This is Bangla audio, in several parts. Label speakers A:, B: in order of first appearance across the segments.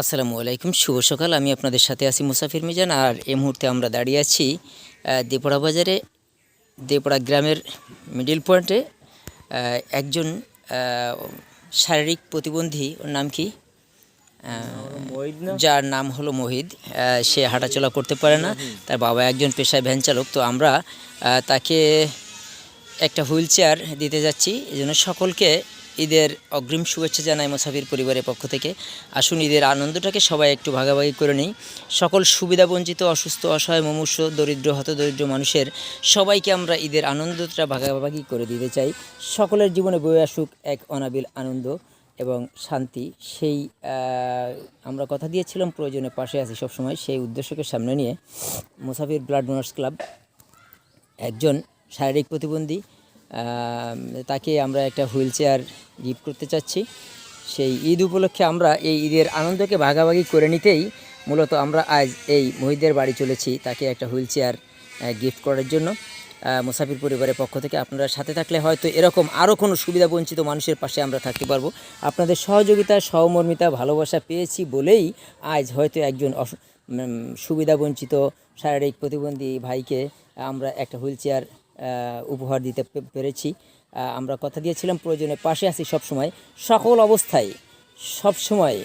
A: আসসালামু আলাইকুম শুভ সকাল। আমি আপনাদের সাথে আছি মুসাফির মিজান আর এই মুহূর্তে আমরা দাঁড়িয়ে আছি দেপড়া বাজারে দেপড়া গ্রামের মিডিল পয়েন্টে একজন শারীরিক প্রতিবন্ধী ওর নাম কি? যার নাম হলো মোহিদ সে হাঁটাচলা করতে পারে না তার বাবা একজন পেশায় ভ্যান চালক। তো আমরা তাকে একটা হুইল চেয়ার দিতে যাচ্ছি। এই জন্য সকলকে ঈদের অগ্রিম শুভেচ্ছা জানাই মুসাফির পরিবারের পক্ষ থেকে। আসুন ঈদের আনন্দটাকে সবাই একটু ভাগাভাগি করে নিই। সকল সুবিধা বঞ্চিত, অসুস্থ, অসহায়, মুমূর্ষ, দরিদ্র হতদরিদ্র মানুষের সবাইকে আমরা ঈদের আনন্দটা ভাগাভাগি করে দিতে চাই। সকলের জীবনে বয়ে আসুক এক অনাবিল আনন্দ এবং শান্তি। সেই আমরা কথা দিয়েছিলাম প্রয়োজনে পাশে আছি সবসময়, সেই উদ্দেশ্যকে সামনে নিয়ে মুসাফির ব্লাড ডোনার্স ক্লাব একজন শারীরিক প্রতিবন্ধী তাকে আমরা একটা হুইল চেয়ার গিফট করতে চাচ্ছি। সেই ঈদ উপলক্ষে আমরা এই ঈদের আনন্দকে ভাগাভাগি করে নিতেই মূলত আমরা আজ এই মহিদের বাড়ি চলেছি তাকে একটা হুইল চেয়ার গিফট করার জন্য। মুসাফির পরিবারের পক্ষ থেকে আপনারা সাথে থাকলে হয়তো এরকম আরও কোনো সুবিধা বঞ্চিত মানুষের পাশে আমরা থাকতে পারব। আপনাদের সহযোগিতা, সহমর্মিতা, ভালোবাসা পেয়েছি বলেই আজ হয়তো একজন সুবিধা বঞ্চিত শারীরিক প্রতিবন্ধী ভাইকে আমরা একটা হুইল চেয়ার উপহার দিতে পেরেছি। আমরা কথা দিয়েছিলাম প্রয়োজনে পাশে আছি সবসময়। সকল অবস্থায় সবসময়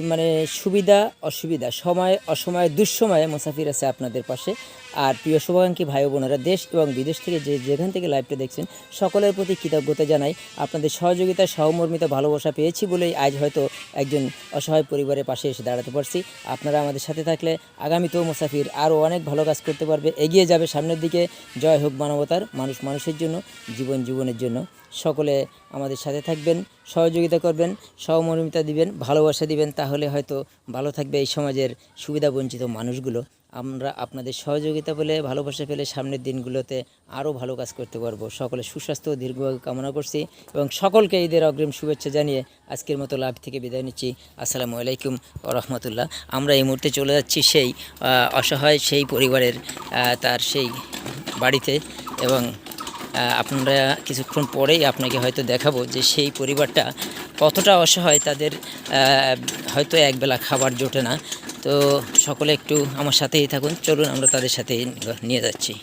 A: মানে সুবিধা, অসুবিধা, সময়, অসময়ে, দুঃসময়ে মুসাফির আছে আপনাদের পাশে। আর প্রিয় শুভাকাঙ্ক্ষী ভাই বোনেরা, দেশ এবং বিদেশ থেকে যে যেখান থেকে লাইভটা দেখছেন, সকলের প্রতি কৃতজ্ঞতা জানাই। আপনাদের সহযোগিতা সহমর্মিতা ভালোবাসা পেয়েছি বলেই আজ হয়তো একজন অসহায় পরিবারের পাশে এসে দাঁড়াতে পারছি। আপনারা আমাদের সাথে থাকলে আগামীতেও মুসাফির আরও অনেক ভালো কাজ করতে পারবে। এগিয়ে যাবে সামনের দিকে। জয় হোক মানবতার, মানুষ মানুষের জন্য, জীবন জীবনের জন্য। সকলে আমাদের সাথে থাকবেন, সহযোগিতা করবেন, সহমর্মিতা দিবেন, ভালোবাসা দিবেন তাহলে হয়তো ভালো থাকবে এই সমাজের সুবিধাবঞ্চিত মানুষগুলো। আমরা আপনাদের সহযোগিতা পেলে, ভালোবাসা পেলে সামনের দিনগুলোতে আরও ভালো কাজ করতে পারব। সকলে সুস্বাস্থ্য ও দীর্ঘ কামনা করছি এবং সকলকে ঈদের অগ্রিম শুভেচ্ছা জানিয়ে আজকের মতো লাভ থেকে বিদায় নিচ্ছি। আসসালামু আলাইকুম রহমতুল্লাহ। আমরা এই মুহূর্তে চলে যাচ্ছি সেই অসহায় সেই পরিবারের তার সেই বাড়িতে এবং আপনারা কিছুক্ষণ পরেই আপনাকে হয়তো দেখাবো যে সেই পরিবারটা কতটা অসহায় তাদের হয়তো একবেলা খাবার জোটে না। তো সকলে একটু আমার সাথেই থাকুন। চলুন, আমরা তাদের সাথে নিয়ে যাচ্ছি।